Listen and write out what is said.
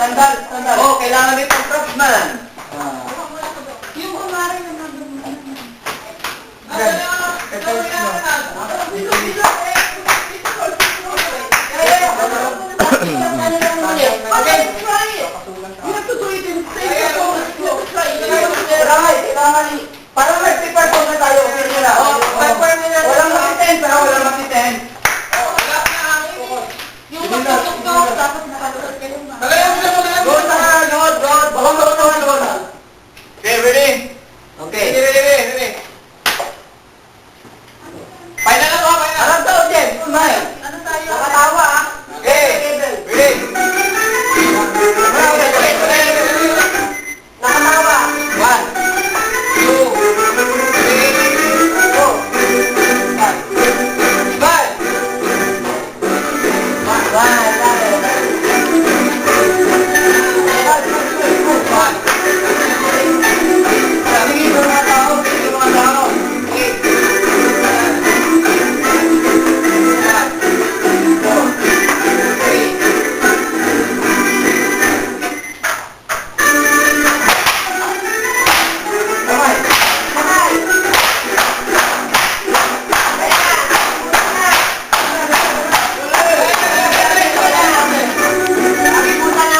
Sandal, sandal. Oo, Oh, kailangan may pang-craftsman. Ah. Yung kumari naman. Yan. Ito yun.